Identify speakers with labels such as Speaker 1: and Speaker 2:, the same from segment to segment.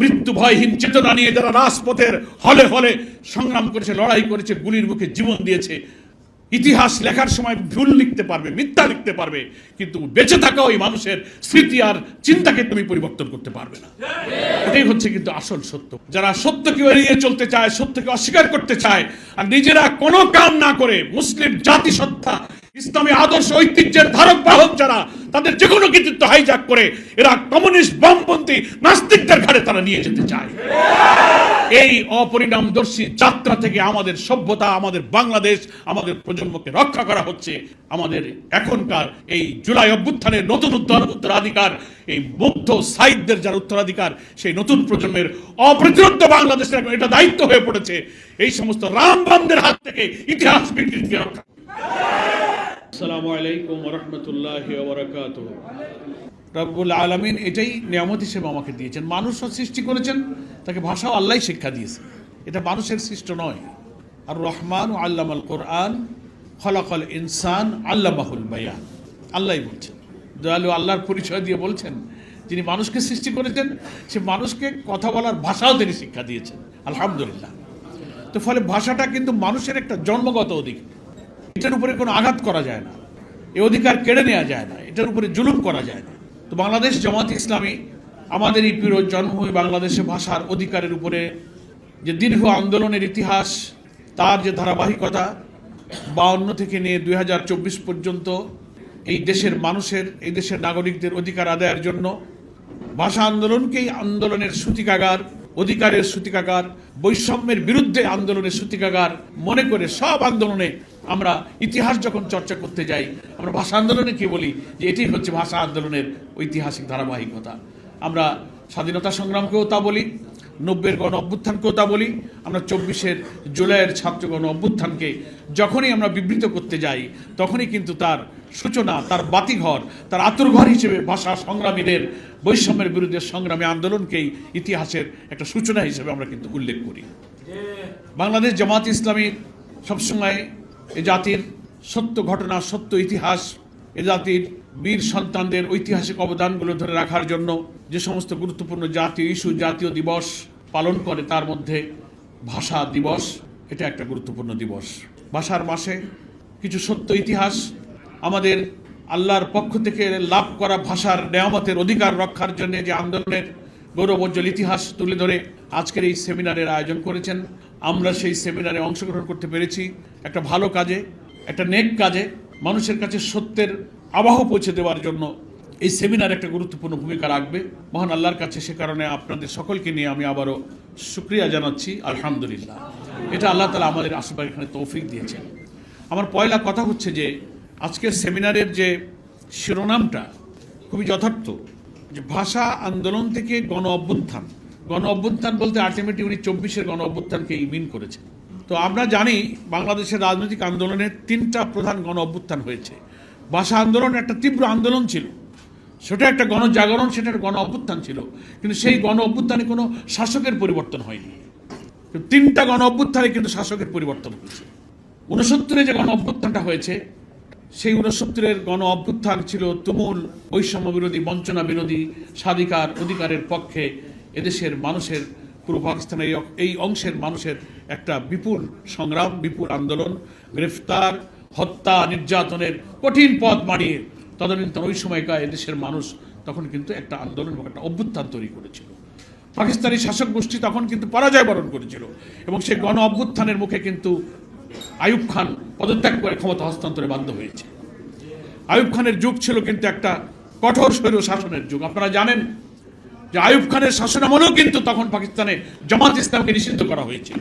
Speaker 1: মৃত্যু ভয়হীন চেতনা নিয়ে যারা রাজপথের হলে হলে সংগ্রাম করেছে, লড়াই করেছে, গুলির মুখে জীবন দিয়েছে, ইতিহাস লেখার সময় ভুল লিখতে পারবে, মিথ্যা লিখতে পারবে, কিন্তু বেঁচে থাকা ওই মানুষের স্মৃতি আর চিন্তাকে তুমি পরিবর্তন করতে পারবে না। এটাই হচ্ছে কিন্তু আসল সত্য। যারা সত্যকে এড়িয়ে চলতে চায়, সত্যকে অস্বীকার করতে চায়, আর নিজেরা কোনো কাম না করে মুসলিম জাতিসত্তা ইসলামী আদর্শ ঐতিহ্যের ধারক বাহক যারা, তাদের যে কোনো কৃতিত্ব হাইজাক করে, এরা কমিউনিস্ট বামপন্থী নাস্তিকদের ঘাড়ে তারা নিয়ে যেতে চায়। এই অপরিণামদর্শী যাত্রা থেকে আমাদের সভ্যতা, আমাদের বাংলাদেশ, আমাদের প্রজন্মকে রক্ষা করা হচ্ছে। আমাদের এখনকার এই জুলাই অভ্যুত্থানের নতুন উত্তর, উত্তরাধিকার, এই মুগ্ধ সাহিত্যের যার উত্তরাধিকার, সেই নতুন প্রজন্মের অপ্রতিরোধ বাংলাদেশের এখন এটা দায়িত্ব হয়ে পড়েছে। এই সমস্ত রামবামদের হাত থেকে ইতিহাস বিকৃতিকে রক্ষা আসসালামু আলাইকুম রহমতুল্লাহ ওবরাকাত রব্বুল আলমিন এটাই নিয়ামত হিসেবে আমাকে দিয়েছেন। মানুষও সৃষ্টি করেছেন, তাকে ভাষাও আল্লাহ শিক্ষা দিয়েছে। এটা মানুষের সৃষ্ট নয়। আর রহমান ও আল্লামাল কোরআন, খলাকল ইনসান আল্লামাহুল বায়ান। আল্লাহ বলছেন। দয়ালু আল্লাহর পরিচয় দিয়ে বলছেন, যিনি মানুষকে সৃষ্টি করেছেন, সে মানুষকে কথা বলার ভাষাও তিনি শিক্ষা দিয়েছেন। আলহামদুলিল্লাহ। তো ফলে ভাষাটা কিন্তু মানুষের একটা জন্মগত অধিকার। এটার উপরে কোনো আঘাত করা যায় না। এ অধিকার কেড়ে নেওয়া যায় না। এটার উপরে জুলুম করা যায় না। তো বাংলাদেশ জামাত ইসলামী আমাদের এই প্রিয় জন্মভূমি বাংলাদেশে ভাষার অধিকারের উপরে যে দীর্ঘ আন্দোলনের ইতিহাস, তার যে ধারাবাহিকতা, বাউন্ন থেকে নিয়ে দুই হাজার চব্বিশ পর্যন্ত এই দেশের মানুষের, এই দেশের নাগরিকদের অধিকার আদায়ের জন্য ভাষা আন্দোলনকেই আন্দোলনের সূতিকাগার, অধিকারের সূতিকাগার, বৈষম্যের বিরুদ্ধে আন্দোলনের সূতিকাগার মনে করে সব আন্দোলনে আমরা ইতিহাস যখন চর্চা করতে যাই আমরা ভাষা আন্দোলনে কি বলি যে এটি হচ্ছে ভাষা আন্দোলনের ঐতিহাসিক ধারাবাহিকতা। আমরা স্বাধীনতা সংগ্রামকেও তা বলি নব্বের গণ অভ্যুত্থানকেও তা বলি আমরা চব্বিশের জুলাইয়ের ছাত্র গণ অভ্যুত্থানকে যখনই আমরা বিবৃত করতে যাই তখনই কিন্তু তার সূচনা তার বাতিঘর তার আতুরঘর হিসেবে ভাষা সংগ্রামীদের বৈষম্যের বিরুদ্ধে সংগ্রামী আন্দোলনকেই ইতিহাসের একটা সূচনা হিসেবে আমরা কিন্তু উল্লেখ করি। বাংলাদেশ জামাত ইসলামী সবসময় এ জাতির সত্য ঘটনা, সত্য ইতিহাস, এ জাতির বীর সন্তানদের ঐতিহাসিক অবদানগুলো ধরে রাখার জন্য যে সমস্ত গুরুত্বপূর্ণ জাতীয় ইস্যু, জাতীয় দিবস পালন করে, তার মধ্যে ভাষা দিবস, এটা একটা গুরুত্বপূর্ণ দিবস। ভাষার মাসে কিছু সত্য ইতিহাস আমাদের আল্লাহর পক্ষ থেকে লাভ করা ভাষার নেয়ামতের অধিকার রক্ষার জন্য যে আন্দোলনের গৌরবোজ্জ্বল ইতিহাস তুলে ধরে আজকের এই সেমিনারের আয়োজন করেছেন। আমরা সেই সেমিনারে অংশগ্রহণ করতে পেরেছি। একটা ভালো কাজে, একটা নেক কাজে মানুষের কাছে সত্যের আবাহ পৌঁছে দেওয়ার জন্য এই সেমিনার একটা গুরুত্বপূর্ণ ভূমিকা রাখবে। মহান আল্লাহর কাছে সে কারণে আপনাদের সকলকে নিয়ে আমি আবারও শুক্রিয়া জানাচ্ছি। আলহামদুলিল্লাহ। এটা আল্লাহ তালা আমাদের আশেপাশে এখানে তৌফিক দিয়েছেন। আমার পয়লা কথা হচ্ছে যে, আজকের সেমিনারের যে শিরোনামটা খুবই যথার্থ। যে ভাষা আন্দোলন থেকে গণ অভ্যুত্থান। গণ অভ্যুত্থান বলতে আলটিমেটলি উনি চব্বিশের গণ অভ্যুত্থানকে মিন করেছেন। তো আমরা জানি বাংলাদেশের রাজনৈতিক আন্দোলনের তিনটা প্রধান গণ অভ্যুত্থান হয়েছে। ভাষা আন্দোলন একটা তীব্র আন্দোলন ছিল। সেটা একটা গণজাগরণ, সেটা একটা গণ অভ্যুত্থান ছিল। কিন্তু সেই গণ অভ্যুত্থানে কোনো শাসকের পরিবর্তন হয়নি। তিনটা গণ অভ্যুত্থানে কিন্তু শাসকের পরিবর্তন হয়েছে। উনসত্তরে যে গণ অভ্যুত্থানটা হয়েছে, সেই উনসত্তরের গণ অভ্যুত্থান ছিল তুমুল বৈষম্য বিরোধী বঞ্চনা বিরোধী স্বাধিকার অধিকারের পক্ষে এদেশের মানুষের পূর্ব পাকিস্তানের এই- অংশের মানুষের একটা বিপুল সংগ্রাম, বিপুল আন্দোলন, গ্রেফতার, হত্যা, নির্যাতনের কঠিন পথ মারিয়ে তদানীন্তন ওই সময়কার এদেশের মানুষ তখন কিন্তু একটা আন্দোলন এবং একটা অভ্যুত্থান তৈরি করেছিল। পাকিস্তানি শাসক গোষ্ঠী তখন কিন্তু পরাজয় বরণ করেছিল এবং সেই গণ অভ্যুত্থানের মুখে কিন্তু আয়ুব খান পদত্যাগ করে ক্ষমতা হস্তান্তরে বাধ্য হয়েছে। আয়ুব খানের যুগ ছিল কিন্তু একটা কঠোর স্বৈর শাসনের যুগ। আপনারা জানেন যে আইয়ুব খানের শাসনামলেও কিন্তু তখন পাকিস্তানে জামাত ইসলামকে নিষিদ্ধ করা হয়েছিল।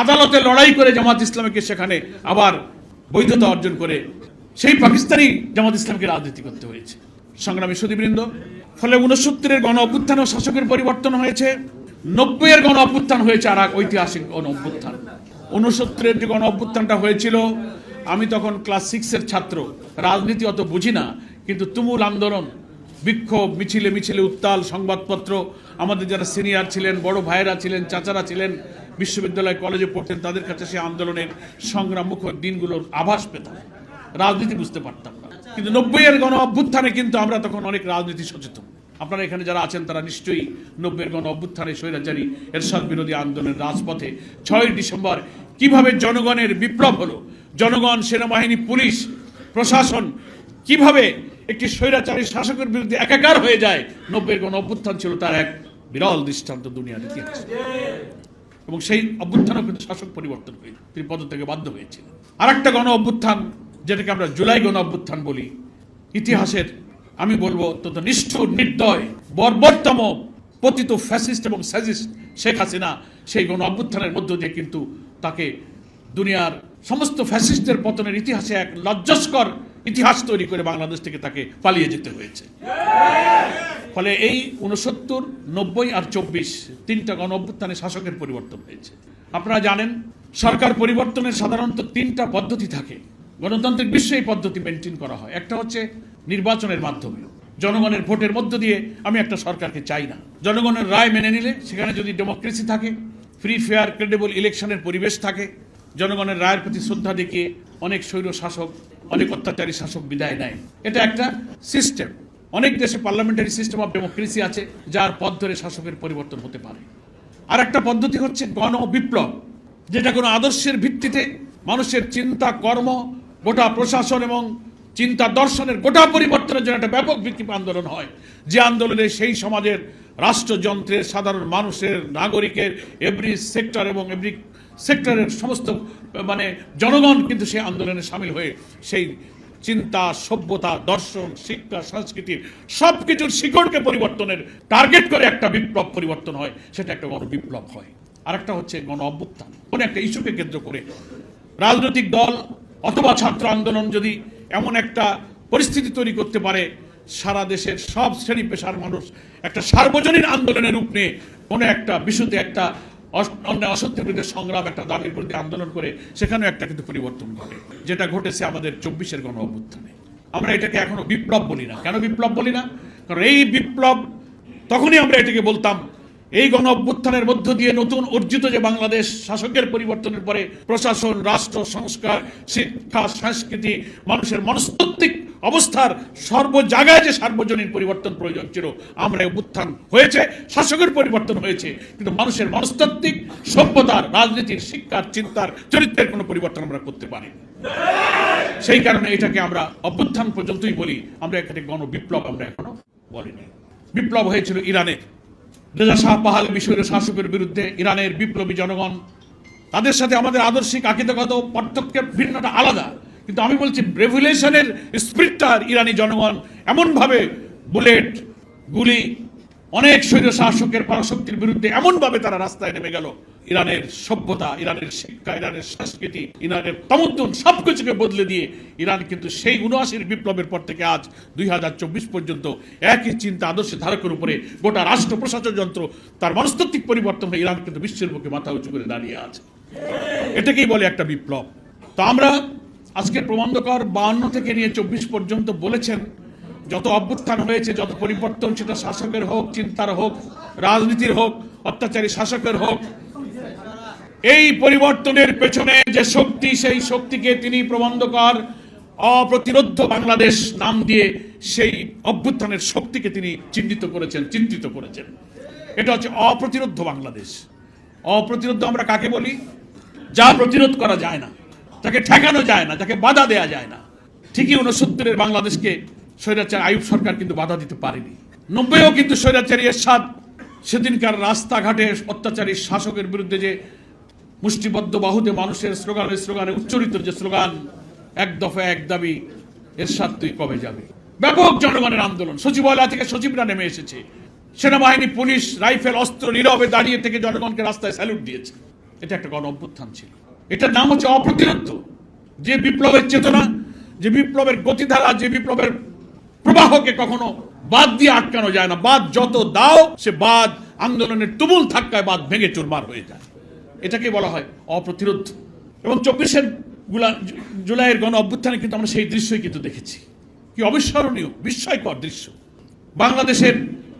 Speaker 1: আদালতে লড়াই করে জামাত ইসলামকে সেখানে আবার বৈধতা অর্জন করে সেই পাকিস্তানি জামাত ইসলামকে রাজনীতি করতে হয়েছে। সংগ্রামী সুদীবৃন্দ ফলে উনসত্তরের গণ অভ্যুত্থান ও শাসকের পরিবর্তন হয়েছে। নব্বইয়ের গণ অভ্যুত্থান হয়েছে আর এক ঐতিহাসিক গণ অভ্যুত্থান। উনসত্তরের যে গণ অভ্যুত্থানটা হয়েছিল, আমি তখন ক্লাস সিক্সের ছাত্র, রাজনীতি অত বুঝি না, কিন্তু তুমুল আন্দোলন বিক্ষোভ, মিছিলে মিছিলে উত্তাল সংবাদপত্র। আমাদের যারা সিনিয়র ছিলেন, বড় ভাইয়েরা ছিলেন, চাচারা ছিলেন, বিশ্ববিদ্যালয় কলেজে পড়তেন, তাদের কাছে সেই আন্দোলনের সংগ্রাম মুখর দিনগুলোর আভাস পেতাম। রাজনীতি বুঝতে পারতাম না। কিন্তু নব্বইয়ের গণ অভ্যুত্থানে কিন্তু আমরা তখন অনেক রাজনীতি সচেতন। আপনারা এখানে যারা আছেন, তারা নিশ্চয়ই নব্বের গণ অভ্যুত্থানে স্বৈরাচারী এরশাদ বিরোধী আন্দোলনের রাজপথে। ছয় ডিসেম্বর, কীভাবে জনগণের বিপ্লব হলো? জনগণ, সেনাবাহিনী, পুলিশ, প্রশাসন, কীভাবে একটি স্বৈরাচারী শাসকের বিরুদ্ধে একাকার হয়ে যায়। নব্বের গণ অভ্যুত্থান ছিল তার এক বিরল দৃষ্টান্ত দুনিয়ার ইতিহাসে। এবং সেই অভ্যুত্থানও কিন্তু শাসক পরিবর্তন হয়ে তিনি পদত্যাগে বাধ্য হয়েছিলেন আর একটা গণ অভ্যুত্থান, যেটাকে আমরা জুলাই গণ অভ্যুত্থান বলি, ইতিহাসের, আমি বলব তত নিষ্ঠুর নির্দয়, বর্বরতম পতিত ফ্যাসিস্ট এবং স্যাজিস্ট শেখ হাসিনা সেই গণ অভ্যুত্থানের মধ্য দিয়ে কিন্তু তাকে দুনিয়ার সমস্ত ফ্যাসিস্টদের পতনের ইতিহাসে এক লজ্জাস্কর ইতিহাস তৈরি করে বাংলাদেশ থেকে তাকে পালিয়ে যেতে হয়েছে। ফলে এই উনসত্তর নব্বই আর চব্বিশ তিনটা গণ অভ্যুত্থানে শাসকের পরিবর্তন হয়েছে। আপনারা জানেন, সরকার পরিবর্তনের সাধারণত তিনটা পদ্ধতি থাকে। গণতান্ত্রিক বিশ্বে এই পদ্ধতি মেনটেন করা হয়। একটা হচ্ছে নির্বাচনের মাধ্যমে। জনগণের ভোটের মধ্য দিয়ে আমি একটা সরকারকে চাই না। জনগণের রায় মেনে নিলে সেখানে যদি ডেমোক্রেসি থাকে, ফ্রি, ফেয়ার, ক্রেডেবল ইলেকশনের পরিবেশ থাকে, জনগণের রায়ের প্রতি শ্রদ্ধা দেখিয়ে অনেক স্বৈর শাসক অনেক অত্যাচারী শাসক বিদায় নেয়। এটা একটা সিস্টেম অনেক দেশে পার্লামেন্টারি সিস্টেম অফ ডেমোক্রেসি আছে, যার পথ ধরে শাসকের পরিবর্তন হতে পারে। আর একটা পদ্ধতি হচ্ছে গণ বিপ্লব, যেটা কোনো আদর্শের ভিত্তিতে মানুষের চিন্তা, কর্ম, গোটা প্রশাসন এবং চিন্তা দর্শনের গোটা পরিবর্তনের জন্য একটা ব্যাপক বিক্ষোভ আন্দোলন হয়। যে আন্দোলনে সেই সমাজের রাষ্ট্রযন্ত্রের সাধারণ মানুষের, নাগরিকের এভরি সেক্টর এবং এভরি সেক্টরের সমস্ত মানে জনগণ কিন্তু সেই আন্দোলনে সামিল হয়ে সেই চিন্তা, সভ্যতা, দর্শন, শিক্ষা সংস্কৃতির সব কিছুর শিকড়কে পরিবর্তনের টার্গেট করে একটা বিপ্লব পরিবর্তন হয়, সেটা একটা গণ বিপ্লব হয়। আরেকটা হচ্ছে গণ অভ্যুত্থান। কোনো একটা ইস্যুকে কেন্দ্র করে রাজনৈতিক দল অথবা ছাত্র আন্দোলন যদি এমন একটা পরিস্থিতি তৈরি করতে পারে, সারা দেশের সব শ্রেণি পেশার মানুষ একটা সার্বজনীন আন্দোলনের রূপ নিয়ে কোনো একটা বিশুদ্ধ একটা অন্যায় অসত্যের বিরুদ্ধে সংগ্রাম একটা দাবির বিরুদ্ধে আন্দোলন করে সেখানেও একটা কিন্তু পরিবর্তন ঘটে, যেটা ঘটেছে আমাদের চব্বিশের গণ অভ্যুত্থানে। আমরা এটাকে এখনও বিপ্লব বলি না। কেন বিপ্লব বলি না? কারণ এই বিপ্লব, তখনই আমরা এটাকে বলতাম এই গণ অভ্যুত্থানের মধ্য দিয়ে নতুন অর্জিত যে বাংলাদেশ শাসকের পরিবর্তনের পরে প্রশাসন, রাষ্ট্র, সংস্কার, শিক্ষা, সংস্কৃতি, মানুষের মনস্তাত্ত্বিক অবস্থার সর্ব জায়গায় যে সার্বজনীন পরিবর্তন প্রয়োজন ছিল, আমরা অভ্যুত্থান হয়েছে, শাসকের পরিবর্তন হয়েছে, কিন্তু মানুষের মনস্তাত্ত্বিক সভ্যতার, রাজনীতির, শিক্ষার, চিন্তার, চরিত্রের কোনো পরিবর্তন আমরা করতে পারি সেই কারণে এটাকে আমরা অভ্যুত্থান পর্যন্তই বলি, আমরা এখানে গণ বিপ্লব আমরা এখনও বলিনি। বিপ্লব হয়েছিল ইরানে রেজা শাহ পাহাল মিশরের শাসকের বিরুদ্ধে ইরানের বিপ্লবী জনগণ, তাদের সাথে আমাদের আদর্শিক, আকিদাগত পার্থক্যের ভিন্নটা আলাদা। কিন্তু আমি বলছি রেভুলেশনের স্পিরিটটা ইরানি জনগণ এমনভাবে বুলেট, গুলি, অনেক স্বৈর শাসকের পরাশক্তির বিরুদ্ধে এমনভাবে তারা রাস্তায় নেমে গেল। ইরানের সভ্যতা, ইরানের শিক্ষা, ইরানের সংস্কৃতি, ইরানের তমদ্দুন সবকিছুকে বদলে দিয়ে ইরান কিন্তু সেই উনআশির বিপ্লবের পর থেকে আজ দুই হাজার চব্বিশ পর্যন্ত একই চিন্তা আদর্শ ধারকের উপরে গোটা রাষ্ট্র প্রশাসন যন্ত্র তার মনস্তাত্ত্বিক পরিবর্তন হয়ে ইরান কিন্তু বিশ্বের বুকে মাথা উঁচু করে দাঁড়িয়ে আছে। এটাকেই বলে একটা বিপ্লব। তো আমরা আজকের প্রবন্ধকর বাহান্ন থেকে নিয়ে চব্বিশ পর্যন্ত বলেছেন, যত অভ্যুত্থান হয়েছে, যত পরিবর্তন, সেটা শাসকের হোক, চিন্তার হোক, রাজনীতির হোক, অত্যাচারী শাসকের হোক এই পরিবর্তনের পেছনে যে শক্তি, সেই শক্তিকে তিনি প্রবন্ধকর অপ্রতিরোধ বাংলাদেশ নাম দিয়ে সেই অভ্যুত্থানের শক্তিকে তিনি চিহ্নিত করেছেন চিন্তিত করেছেন। এটা হচ্ছে অপ্রতিরোধ বাংলাদেশ। অপ্রতিরোধ আমরা কাকে বলি? যা প্রতিরোধ করা যায় না, তাকে ঠেকানো যায় না, তাকে বাধা দেয়া যায় না। ঠিকই উনসত্তরের বাংলাদেশকে স্বৈরাচার আয়ুব সরকার কিন্তু বাধা দিতে পারেনি। নব্বইও কিন্তু স্বৈরাচারী এরশাদ, সেদিনকার রাস্তাঘাটে অত্যাচারী শাসকের বিরুদ্ধে যে মুষ্টিবদ্ধ বাহুতে মানুষের স্লোগানে স্লোগানে উচ্চারিত যে স্লোগান, এক দফা এক দাবি এর এরশাদ তুই কবে যাবে? ব্যাপক জনগণের আন্দোলন। সচিবালয় থেকে সচিবরা নেমে এসেছে। সেনাবাহিনী, পুলিশ, রাইফেল, অস্ত্র নীরবে দাঁড়িয়ে থেকে জনগণকে রাস্তায় স্যালুট দিয়েছে। এটা একটা গণ অভ্যুত্থান ছিল। এটার নাম হচ্ছে অপ্রতিরোধ। যে বিপ্লবের চেতনা, যে বিপ্লবের গতিধারা, যে বিপ্লবের প্রবাহকে কখনো বাদ দিয়ে আটকানো যায় না। বাদ যত দাও, সে বাদ আন্দোলনের তুমুল ধাক্কায় বাদ ভেঙে চুরমার হয়ে যায়। এটাকে বলা হয় অপ্রতিরোধ। এবং চব্বিশেরগুলা জুলাইয়ের গণ অভ্যুত্থানে কিন্তু আমরা সেই দৃশ্যই কিন্তু দেখেছি। কি অবিস্মরণীয়, বিস্ময়কর দৃশ্য। বাংলাদেশের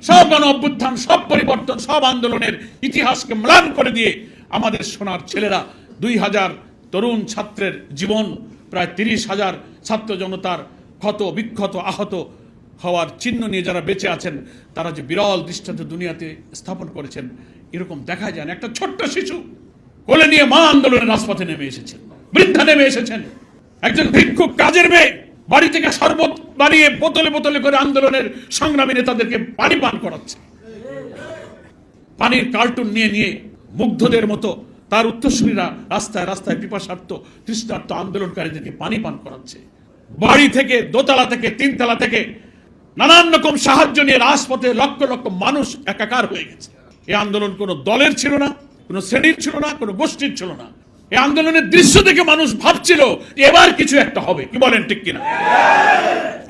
Speaker 1: সব গণ অভ্যুত্থান, সব পরিবর্তন, সব আন্দোলনের ইতিহাসকে ম্লান করে দিয়ে আমাদের সোনার ছেলেরা দুই হাজার তরুণ ছাত্রের জীবন, প্রায় তিরিশ হাজার ছাত্র জনতার ক্ষত, বিক্ষত, আহত হওয়ার চিহ্ন নিয়ে যারা বেঁচে আছেন, তারা যে বিরল দৃষ্টান্ত দুনিয়াতে স্থাপন করেছেন, এরকম দেখা যায় না একটা ছোট্ট শিশু কোলে নিয়ে মা আন্দোলনের রাজপথে নেমে এসেছেন, বৃদ্ধা নেমে এসেছেন। একজন ভিক্ষুক কাজের মেয়ে, বাড়ি থেকে শরবত বানিয়ে বোতলে বোতলে করে আন্দোলনের সংগ্রামী নেতাদেরকে পানি পান করাচ্ছে। পানির কার্টুন নিয়ে নিয়ে মুগ্ধদের মতো তার উত্তরসূরীরা রাস্তায় রাস্তায় পিপাসার্থ, তৃষ্ণার্থ আন্দোলনকারীদেরকে পানি পান করাচ্ছে। বাড়ি থেকে দোতলা থেকে তিনতলা থেকে নানান রকম সাহায্য নিয়ে রাজপথে লক্ষ লক্ষ মানুষ একাকার হয়ে গেছে। এই আন্দোলন কোনো দলের ছিল না। কোনো শ্রেণির ছিল না, কোনো গোষ্ঠীর ছিল না। এই আন্দোলনের দৃশ্য দেখে মানুষ ভাবছিল এবার কিছু একটা হবে। কি বলেন ঠিক কিনা?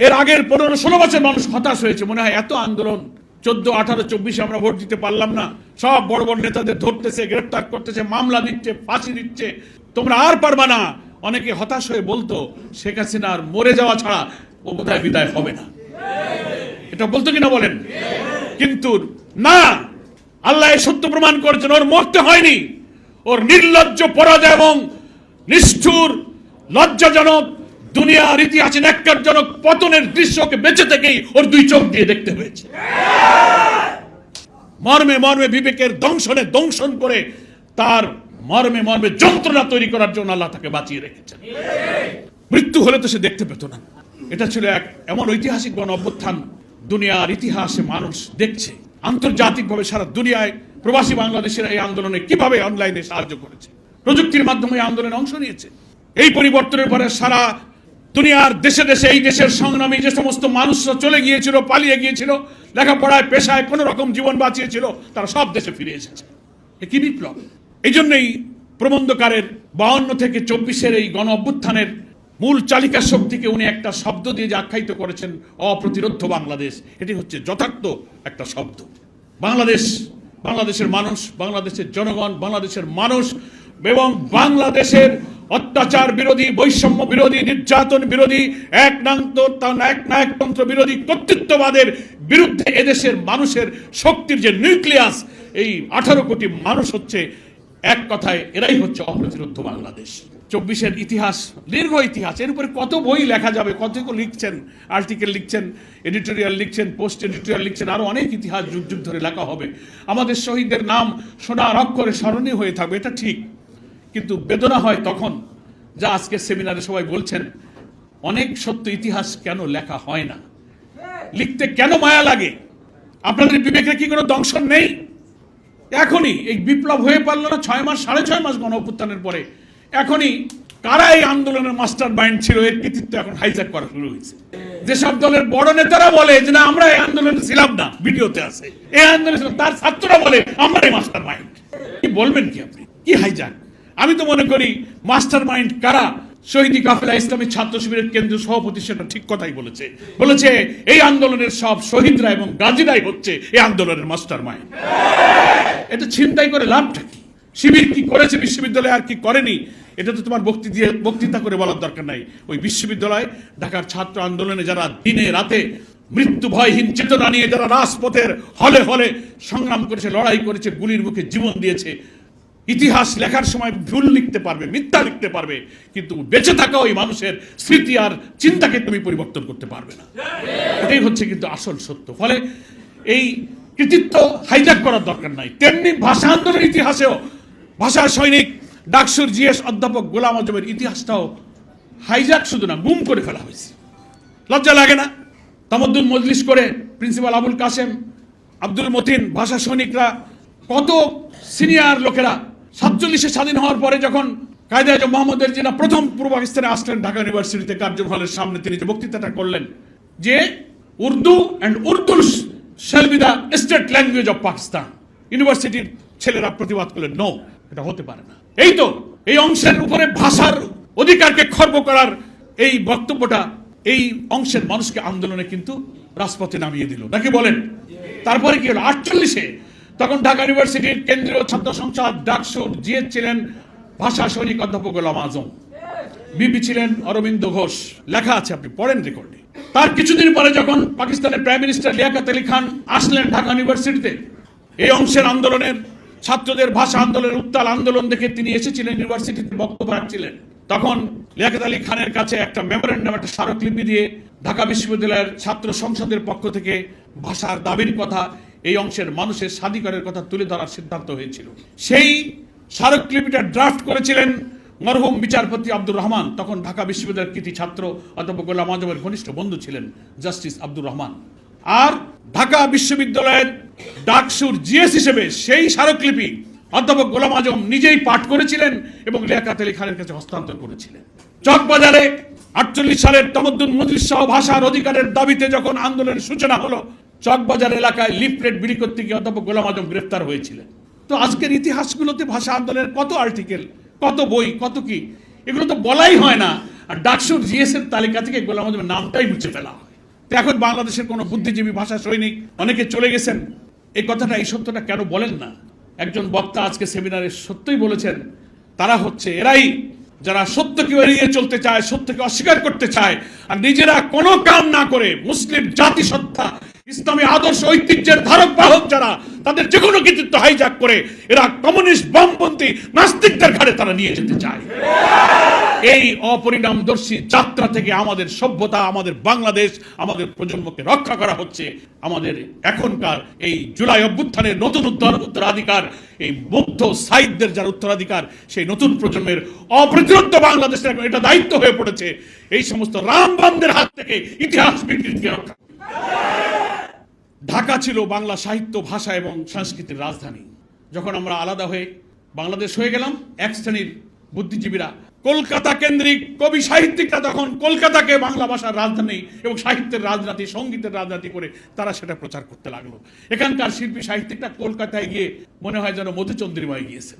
Speaker 1: এর আগের পনেরো ষোলো বছর মানুষ হতাশ হয়েছে। মনে হয় এত আন্দোলন, চোদ্দ, আঠারো, চব্বিশে আমরা ভোট দিতে পারলাম না। সব বড় বড় নেতাদের ধরতেছে, গ্রেপ্তার করতেছে, মামলা দিচ্ছে, ফাঁসি দিচ্ছে। তোমরা আর পারবা না। অনেকে হতাশ হয়ে বলতো, শেখ হাসিনা আর মরে যাওয়া ছাড়া ও বোধহয় বিদায় হবে না। এটা বলতো কিনা বলেন? কিন্তু না আল্লাহ সত্য প্রমাণ করেছেন, ওর মরতে হয়নি। ওর নির্লজ্জ পরাজয় এবং নিষ্ঠুর, লজ্জাজনক, দুনিয়ার ইতিহাসে ন্যাক্কারজনক পতনের দৃশ্যকে বেঁচে থেকেই ওর দুই চোখ দিয়ে দেখতে হয়েছে। মর্মে মর্মে বিবেকের দংশনে দংশন করে তার মর্মে মর্মে যন্ত্রণা তৈরি করার জন্য আল্লাহ তাকে বাঁচিয়ে রেখেছেন। মৃত্যু হলে তো সে দেখতে পেত না। এটা ছিল এক এমন ঐতিহাসিক গণ অভ্যুত্থান দুনিয়ার ইতিহাসে মানুষ দেখছে। আন্তর্জাতিকভাবে সারা দুনিয়ায় প্রবাসী বাংলাদেশের এই আন্দোলনে কীভাবে অনলাইনে সাহায্য করেছে? প্রযুক্তির মাধ্যমে আন্দোলনে অংশ নিয়েছে। এই পরিবর্তনের পরে সারা দুনিয়ার দেশে দেশে এই দেশের সংগ্রামী যে সমস্ত মানুষরা চলে গিয়েছিল, পালিয়ে গিয়েছিল, লেখাপড়ায়, পেশায় কোনো রকম জীবন বাঁচিয়েছিল, তারা সব দেশে ফিরে এসেছে। এ কি বিপ্লব? এই জন্যই প্রবন্ধকারের বাউন্ন থেকে চব্বিশের এই গণ অভ্যুত্থানের মূল চালিকা শক্তিকে উনি একটা শব্দ দিয়ে যে আখ্যায়িত করেছেন, অপ্রতিরোধ্য বাংলাদেশ, এটি হচ্ছে যথার্থ একটা শব্দ। বাংলাদেশ, বাংলাদেশের মানুষ, বাংলাদেশের জনগণ, বাংলাদেশের মানুষ এবং বাংলাদেশের অত্যাচার বিরোধী, বৈষম্য বিরোধী, নির্যাতন বিরোধী এক নায়কতন্ত্র বিরোধী, কর্তৃত্ববাদের বিরুদ্ধে এদেশের মানুষের শক্তির যে নিউক্লিয়াস, এই আঠারো কোটি মানুষ হচ্ছে এক কথায়, এরাই হচ্ছে অপ্রতিরোধ বাংলাদেশ। চব্বিশের ইতিহাস, দীর্ঘ ইতিহাস, এর উপরে কত বই লেখা যাবে, কত লিখছেন আর্টিকেল লিখছেন এডিটোরিয়াল লিখছেন পোস্ট এডিটোরিয়াল লিখছেন, আরও অনেক ইতিহাস যুগ যুগ ধরে লেখা হবে। আমাদের শহীদদের নাম সোনার অক্ষরে স্মরণীয় হয়ে থাকবে, এটা ঠিক। কিন্তু বেদনা হয় তখন, যা আজকে সেমিনারে সবাই বলছেন, অনেক সত্য ইতিহাস কেন লেখা হয় না? লিখতে কেন মায়া লাগে? আপনাদের বিবেকে কি কোনো দংশন নেই? এখনই এই বিপ্লব হয়ে পারল না, ছয় মাস, সাড়ে ছয় মাস গণ অভ্যুত্থানের পরে। এখনই কারা এই আন্দোলনের মাস্টার মাইন্ড ছিল, এর কৃতিত্ব এখন হাইজ্যাক করা শুরু হয়েছে। যেসব দলের বড় নেতারা বলে যে, না, আমরা এই আন্দোলনে ছিলাম না, ভিডিওতে আছে। এই আন্দোলনে তার ছাত্ররা বলে, আমরা এই মাস্টার মাইন্ড কি বলবেন কি আপনি? কি হাইজ্যাক আমি তো মনে করি মাস্টার মাইন্ড কারা? শহীদি কাফেলা ইসলামী ছাত্র শিবিরের কেন্দ্রীয় সভাপতি সেটা ঠিক কথাই বলেছে। বলেছে, এই আন্দোলনের সব শহীদরা এবং গাজীরাই হচ্ছে এই আন্দোলনের মাস্টার মাইন্ড এটা ছিনতাই করে লাভটা কি? শিবির কি করেছে বিশ্ববিদ্যালয়ে আর কি করেনি? এটা তো তোমার বক্তি দিয়ে বক্তৃতা করে বলার দরকার নাই। ওই বিশ্ববিদ্যালয়, ঢাকার ছাত্র আন্দোলনে যারা দিনে রাতে মৃত্যু ভয়হীন চেতনা নিয়ে যারা রাজপথের হলে হলে সংগ্রাম করেছে, লড়াই করেছে, গুলির মুখে জীবন দিয়েছে ইতিহাস লেখার সময় ভুল লিখতে পারবে, মিথ্যা লিখতে পারবে, কিন্তু বেঁচে থাকা ওই মানুষের স্মৃতি আর চিন্তাকে তুমি পরিবর্তন করতে পারবে না। এটাই হচ্ছে কিন্তু আসল সত্য। ফলে এই কৃতিত্ব হাইজ্যাক করার দরকার নাই। তেমনি ভাষা আন্দোলনের ইতিহাসেও ভাষা সৈনিক ডাকসুর জিএস অধ্যাপক গোলাম আজমের ইতিহাসটাও হাইজ্যাক শুধু না, গুম করে ফেলা হয়েছে। লজ্জা লাগে না? তামদ্দুল মজলিস করে প্রিন্সিপাল আবুল কাসেম আব্দুল মতিন ভাষা সৈনিকরা, কত সিনিয়র লোকেরা সাতচল্লিশে স্বাধীন হওয়ার পরে যখন কায়দা আজম মোহাম্মদের জিনা প্রথম পূর্ব পাকিস্তানে আসলেন ঢাকা ইউনিভার্সিটিতে কার্জন হলের সামনে তিনি যে বক্তৃতাটা করলেন, যে Urdu and উর্দুল shall be the state language of Pakistan ইউনিভার্সিটির ছেলেরা প্রতিবাদ করলেন নো এটা হতে পারে না। এই তো, এই অংশের উপরে ভাষার অধিকারকে খর্ব করার এই বক্তব্যটা, এই অংশের মানুষকে আন্দোলনে কিন্তু রাজপথে নামিয়ে দিল। নাকি বলেন? তারপরে কি হলো? আটচল্লিশে তখন ঢাকা ইউনিভার্সিটির কেন্দ্রীয় ছাত্র সংসদ ডাকসুর জিএ ছিলেন ভাষা সৈনিক অধ্যাপক গোলাম আজম। বিপি ছিলেন অরবিন্দ ঘোষ। লেখা আছে আপনি পড়েন রেকর্ডে তার কিছুদিন পরে যখন পাকিস্তানের প্রাইম মিনিস্টার লিয়াকাত আলী খান আসলেন ঢাকা ইউনিভার্সিটিতে, এই অংশের আন্দোলনের, ছাত্রদের ভাষা আন্দোলনের উত্তাল আন্দোলন দেখে তিনি এসেছিলেন, ইউনিভার্সিটিতে বক্তব্য রাখছিলেন। তখন লিয়াকত আলী খানের কাছে একটা মেমোরেন্ডাম একটা স্মারকলিপি দিয়ে ঢাকা বিশ্ববিদ্যালয়ের ছাত্র সংসদের পক্ষ থেকে ভাষার দাবির কথা এই অংশের মানুষের স্বাধিকারের কথা তুলে ধরার সিদ্ধান্ত হয়েছিল। সেই স্মারকলিপিটা ড্রাফট করেছিলেন মরহুম বিচারপতি আব্দুর রহমান। তখন ঢাকা বিশ্ববিদ্যালয়ের কৃতি ছাত্র অধ্যাপক গোলাম আজমের ঘনিষ্ঠ বন্ধু ছিলেন জাস্টিস আব্দুর রহমান। আর ঢাকা বিশ্ববিদ্যালয়ের ডাকসুর জিএস হিসেবে সেই স্মারকলিপি অধ্যাপক গোলাম আজম নিজেই পাঠ করেছিলেন এবং লিয়াকাত আলী খানের কাছে হস্তান্তর করেছিলেন। চকবাজারে আটচল্লিশ সালের তমদ্দুন মজলিস সহ ভাষার অধিকারের দাবিতে যখন আন্দোলনের সূচনা হলো চকবাজার এলাকায় লিফলেট বিলি করতে গিয়ে অধ্যাপক গোলাম আজম গ্রেফতার হয়েছিলেন। তো আজকের ইতিহাসগুলোতে ভাষা আন্দোলনের কত আর্টিকেল কত বই, কত কি, এগুলো তো বলাই হয় না। আর ডাকসুর জিএস এর তালিকা থেকে গোলাম আজমের নামটাই মুছে ফেলা হয়। তো এখন বাংলাদেশের কোনো বুদ্ধিজীবী ভাষা সৈনিক অনেকে চলে গেছেন। এই কথাটা, এই সত্যটা কেন বলেন না? একজন বক্তা আজকে সেমিনারে সত্যই বলেছেন, তারা হচ্ছে এরাই যারা সত্যকে এড়িয়ে চলতে চায়, সত্যকে অস্বীকার করতে চায়, আর নিজেরা কোনো কাম না করে মুসলিম জাতিসত্তা ইসলামী আদর্শ ঐতিহ্যের ধারক বাহক যারা, তাদের যে কোনো কৃতিত্ব হাইজাক করে, এরা কমিউনিস্ট বামপন্থী নাস্তিকদের ঘাড়ে তারা নিয়ে যেতে চায়। এই অপরিণামদর্শী যাত্রা থেকে আমাদের সভ্যতা, আমাদের বাংলাদেশ, আমাদের প্রজন্মকে রক্ষা করা হচ্ছে। আমাদের এখনকার এই জুলাই অভ্যুত্থানের নতুন উত্তর, উত্তরাধিকার, এই মুগ্ধ সাহিত্যের যার উত্তরাধিকার, সেই নতুন প্রজন্মের অপ্রতিরোধ বাংলাদেশের এটা দায়িত্ব হয়ে পড়েছে। এই সমস্ত রামবামদের হাত থেকে ইতিহাস বিকৃতিকে রক্ষা ঢাকা ছিল বাংলা সাহিত্য, ভাষা এবং সংস্কৃতির রাজধানী। যখন আমরা আলাদা হয়ে বাংলাদেশ হয়ে গেলাম, এক শ্রেণির বুদ্ধিজীবীরা কলকাতা কেন্দ্রিক কবি সাহিত্যিকরা তখন কলকাতাকে বাংলা ভাষার রাজধানী এবং সাহিত্যের রাজনীতি সঙ্গীতের রাজনীতি করে তারা সেটা প্রচার করতে লাগল। এখানকার শিল্পী সাহিত্যিকরা কলকাতায় গিয়ে মনে হয় যেন মধুচন্দ্রিমায় গিয়েছেন।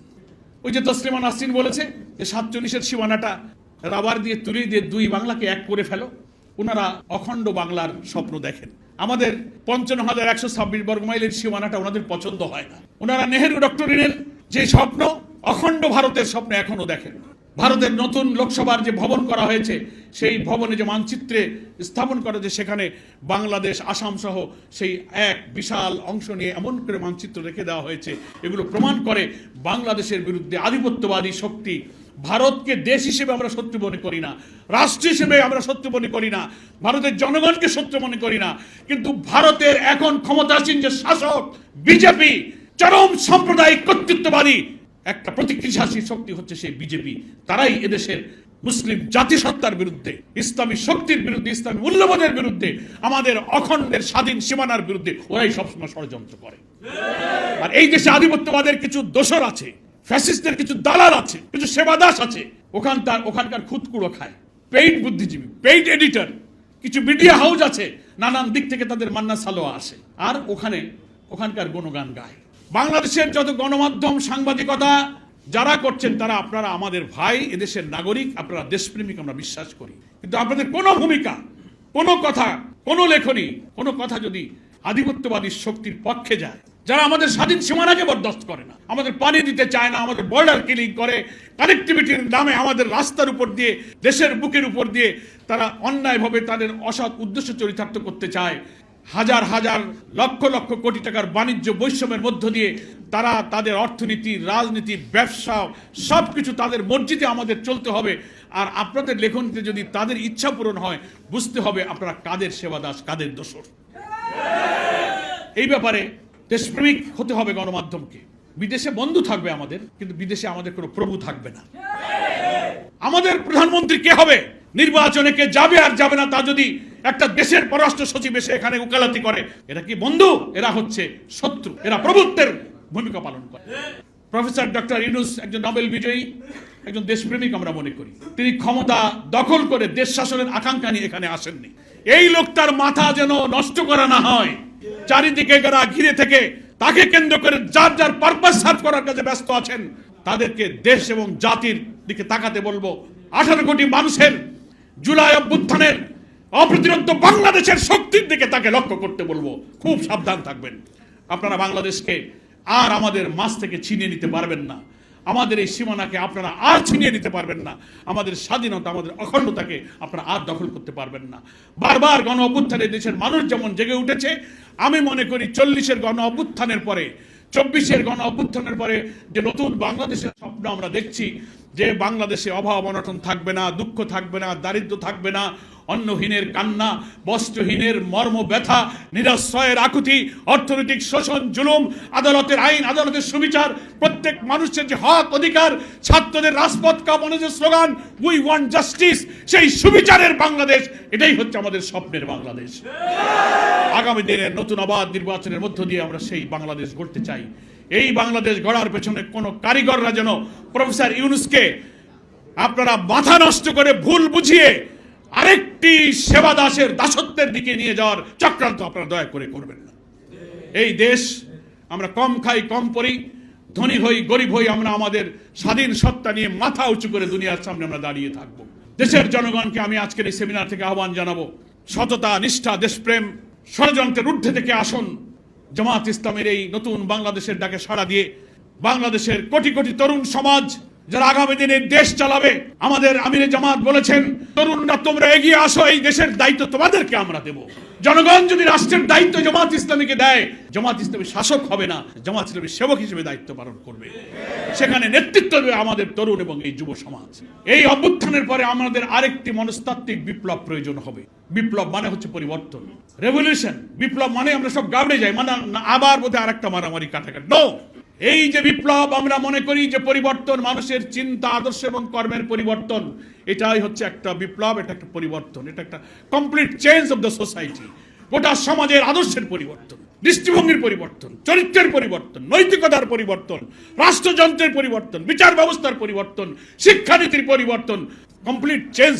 Speaker 1: ওই যে তসলিমা নাসরিন বলেছে যে, সাতচল্লিশের সীমানাটা রাবার দিয়ে, তুলি দিয়ে দুই বাংলাকে এক করে ফেলো। ওনারা অখণ্ড বাংলার স্বপ্ন দেখেন। আমাদের পঞ্চান্ন হাজার একশো ছাব্বিশ বর্গ মাইলের সীমানাটা ওনাদের পছন্দ হয় না। ওনারা নেহেরু ডক্টরিনের যে স্বপ্ন, অখণ্ড ভারতের স্বপ্ন এখনও দেখেন। ভারতের নতুন লোকসভার যে ভবন করা হয়েছে, সেই ভবনে যে মানচিত্রে স্থাপন করা যে সেখানে বাংলাদেশ, আসাম সহ সেই এক বিশাল অংশ নিয়ে এমন করে মানচিত্র রেখে দেওয়া হয়েছে। এগুলো প্রমাণ করে বাংলাদেশের বিরুদ্ধে আধিপত্যবাদী শক্তি ভারতকে দেশ হিসেবে আমরা শত্রু মনে করি না, রাষ্ট্র হিসেবে আমরা শত্রু মনে করি না, ভারতের জনগণকে শত্রু মনে করি না, কিন্তু ভারতের এখন ক্ষমতাসীন যে শাসক, বিজেপি, চরম সাম্প্রদায়িক কর্তৃত্ববাদী, একটা প্রতিক্রিয়াশীল শক্তি হচ্ছে সেই বিজেপি। তারাই এদেশের মুসলিম জাতিসত্তার বিরুদ্ধে, ইসলামী শক্তির বিরুদ্ধে, ইসলামী মূল্যবোধের বিরুদ্ধে, আমাদের অখণ্ডের স্বাধীন সীমানার বিরুদ্ধে ওরাই সবসময় ষড়যন্ত্র করে। আর এই দেশে আধিপত্যবাদের কিছু দোষর আছে। ফ্যাসিস্টদের কিছু দালাল আছে, কিছু সেবাদাস আছে, ওখানকার ওখানকার খুদকুড়ো খায়। পেইড বুদ্ধিজীবী পেইড এডিটর কিছু মিডিয়া হাউস আছে, নানান দিক থেকে তাদের মান্না সালোয়া আসে। আর ওখানে ওখানকার গুণগান গায়। বাংলাদেশের যত গণমাধ্যম, সাংবাদিকতা যারা করছেন, তারা আপনারা আমাদের ভাই, এদেশের নাগরিক, আপনারা দেশপ্রেমিক, আমরা বিশ্বাস করি। কিন্তু আপনাদের কোনো ভূমিকা, কোনো কথা, কোনো লেখনী, কোনো কথা যদি আধিপত্যবাদী শক্তির পক্ষে যায় যারা আমাদের স্বাধীন সীমানাকে বরদাস্ত করে না, আমাদের পানি দিতে চায় না, আমাদের বর্ডার কিলিং করে কানেক্টিভিটির নামে আমাদের রাস্তার উপর দিয়ে, দেশের বুকের উপর দিয়ে তারা অন্যায়ভাবে তাদের অসৎ উদ্দেশ্য চরিতার্থ করতে চায়। হাজার হাজার লক্ষ লক্ষ কোটি টাকার বাণিজ্য বৈষম্যের মধ্য দিয়ে তারা তাদের অর্থনীতি, রাজনীতি, ব্যবসা সব কিছু তাদের মসজিদে আমাদের চলতে হবে। আর আপনাদের লেখনীতে যদি তাদের ইচ্ছা পূরণ হয়, বুঝতে হবে আপনারা কাদের সেবা দাস কাদের দোষর। এই ব্যাপারে দেশপ্রেমিক হতে হবে গণমাধ্যমকে। বিদেশে বন্ধু থাকবে আমাদের, কিন্তু বিদেশে আমাদের কোনো প্রভু থাকবে না। আমাদের প্রধানমন্ত্রী কে হবে? নির্বাচনে কে যাবে আর যাবে না তা যদি একটা দেশের পররাষ্ট্র সচিব এসে এখানে উকালাতি করে, এরা কি বন্ধু? এরা হচ্ছে শত্রু, এরা প্রভুত্বের ভূমিকা পালন করে। প্রফেসর ডক্টর ইউনুস একজন নোবেল বিজয়ী, একজন দেশপ্রেমিক আমরা মনে করি। তিনি ক্ষমতা দখল করে দেশ শাসনের আকাঙ্ক্ষা নিয়ে এখানে আসেননি। এই লোকটার মাথা যেন নষ্ট করা না হয়। চারিদিকে যারা ঘিরে থেকে তাকে কেন্দ্র করে যার যার পারপাস সার্ভ করার কাজে ব্যস্ত আছেন, তাদেরকে দেশ এবং জাতির দিকে তাকাতে বলব। আঠারো কোটি মানুষের জুলাই অভ্যুত্থানের অপ্রতিরোধ বাংলাদেশের শক্তির দিকে তাকে লক্ষ্য করতে বলব। খুব সাবধান থাকবেন। আপনারা বাংলাদেশকে আর আমাদের মাছ থেকে ছিনিয়ে নিতে পারবেন না। আমাদের এই সীমানাকে আপনারা আর ছিনিয়ে নিতে পারবেন না। আমাদের স্বাধীনতা, আমাদের অখণ্ডতাকে আপনারা আর দখল করতে পারবেন না। বারবার গণ অভ্যুত্থানে দেশের মানুষ যেমন জেগে উঠেছে, আমি মনে করি চল্লিশের গণ অভ্যুত্থানের পরে চব্বিশের গণ অভ্যুত্থানের পরে যে নতুন বাংলাদেশের স্বপ্ন আমরা দেখছি, যে বাংলাদেশে অভাব অনটন থাকবে না, দুঃখ থাকবে না, দারিদ্র থাকবে না, অন্নহীনের কান্না, বস্ত্রহীনের মর্ম ব্যথা, নিরাশ্রয়ের আকুতি, অর্থনৈতিক শোষণ, জুলুম, আদালতের আইন, আদালতের সুবিচার, প্রত্যেক মানুষের যে হক, অধিকার, ছাত্রদের রাজপথ কামানোর যে স্লোগান উই ওয়ান্ট জাস্টিস সেই সুবিচারের বাংলাদেশ, এটাই হচ্ছে আমাদের স্বপ্নের বাংলাদেশ। আগামী দিনের নতুন আবাদ নির্বাচনের মধ্য দিয়ে আমরা সেই বাংলাদেশ গড়তে চাই। এই বাংলাদেশ গড়ার পেছনে কোনো কারিগররা যেন প্রফেসর ইউনুসকে আপনারা মাথা নষ্ট করে ভুল বুঝিয়ে আরেকটি সেবা দাসের দাসত্বের দিকে নিয়ে যাওয়ার চক্রান্ত আপনারা দয়া করে করবেন না। এই দেশ আমরা কম খাই, কম পড়ি, ধনী হই, গরিব হই, আমরা আমাদের স্বাধীন সত্তা নিয়ে মাথা উঁচু করে দুনিয়ার সামনে আমরা দাঁড়িয়ে থাকব। দেশের জনগণকে আমি আজকের এই সেমিনার থেকে আহ্বান জানাব। সততা, নিষ্ঠা, দেশপ্রেম ষড়যন্ত্রের ঊর্ধ্বে থেকে আসুন। জামাত ইসলামের এই নতুন বাংলাদেশের ডাকে সাড়া দিয়ে বাংলাদেশের কোটি কোটি তরুণ সমাজ যারা আগামী দিনে দেশ চালাবে, আমাদের আমিরে জামাত বলেছেন, তরুণরা, তোমরা এগিয়ে আসো, এই দেশের দায়িত্ব তোমাদেরকে আমরা দেব। জনগণ যদি রাষ্ট্রের দায়িত্ব জামাত ইসলামীকে দেয়, জামাত ইসলামী শাসক হবে না, জামাত ইসলামী সেবক হিসেবে দায়িত্ব পালন করবে। সেখানে নেতৃত্ব দেবে আমাদের তরুণ এবং এই যুব সমাজ। এই অভ্যুত্থানের পরে আমাদের আরেকটি মনস্তাত্ত্বিক বিপ্লব প্রয়োজন হবে। বিপ্লব মানে হচ্ছে পরিবর্তন। রেভলিউশন বিপ্লব মানে আমরা সব গাবড়ে যাই মানে আবার বোধহয় আরেকটা মারামারি কাটাকাটি। নো এই যে বিপ্লব আমরা মনে করি যে পরিবর্তন, মানুষের চিন্তা, আদর্শ এবং কর্মের পরিবর্তন, এটাই হচ্ছে একটা বিপ্লব, এটা একটা পরিবর্তন, এটা একটা complete change of the society গোটা সমাজের আদর্শের পরিবর্তন, দৃষ্টিভঙ্গির পরিবর্তন, চরিত্রের পরিবর্তন, নৈতিকতার পরিবর্তন, রাষ্ট্রযন্ত্রের পরিবর্তন, বিচার ব্যবস্থার পরিবর্তন, শিক্ষানীতির পরিবর্তন complete change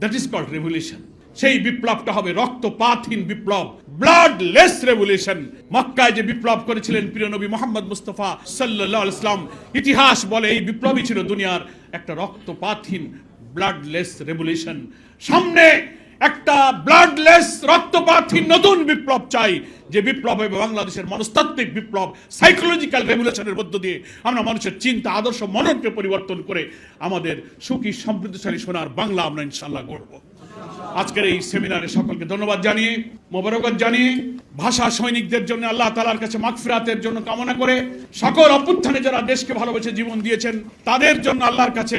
Speaker 1: that is called revolution সেই বিপ্লবটা হবে রক্তপাতহীন বিপ্লব। ব্লাডলেস রেভলিউশন মক্কায় যে বিপ্লব করেছিলেন প্রিয় নবী মোহাম্মদ মুস্তফা সাল্লাল্লাহু ইসলাম ইতিহাস বলে এই বিপ্লবই ছিল দুনিয়ার একটা রক্তপাতহীন ব্লাডলেস রেভলিউশন সামনে একটা ব্লাডলেস রক্তপাতহীন নতুন বিপ্লব চাই, যে বিপ্লব হবে বাংলাদেশের মনস্তাত্ত্বিক বিপ্লব সাইকোলজিক্যাল রেভলিউশনের মধ্য দিয়ে আমরা মানুষের চিন্তা, আদর্শ, মননকে পরিবর্তন করে আমাদের সুখী, সমৃদ্ধশালী সোনার বাংলা আমরা ইনশাল্লাহ গড়ব। আজকের এই সেমিনারে সকলকে ধন্যবাদ জানিয়ে, মোবারকবাদ জানিয়ে, ভাষা সৈনিকদের জন্য আল্লাহ তালার কাছে মাগফিরাতের জন্য কামনা করে সকল অভ্যুত্থানে যারা দেশকে ভালোবেসে জীবন দিয়েছেন, তাদের জন্য আল্লাহর কাছে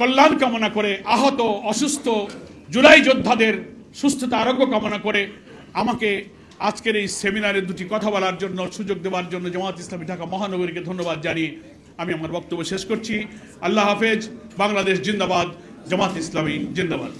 Speaker 1: কল্যাণ কামনা করে, আহত, অসুস্থ, জুলাই যোদ্ধাদের সুস্থতা, আরোগ্য কামনা করে আমাকে আজকের এই সেমিনারে দুটি কথা বলার জন্য, সুযোগ দেওয়ার জন্য জামাত ইসলামী ঢাকা মহানগরীকে ধন্যবাদ জানিয়ে আমি আমার বক্তব্য শেষ করছি। আল্লাহ হাফেজ, বাংলাদেশ জিন্দাবাদ, জামাত ইসলামী জিন্দাবাদ।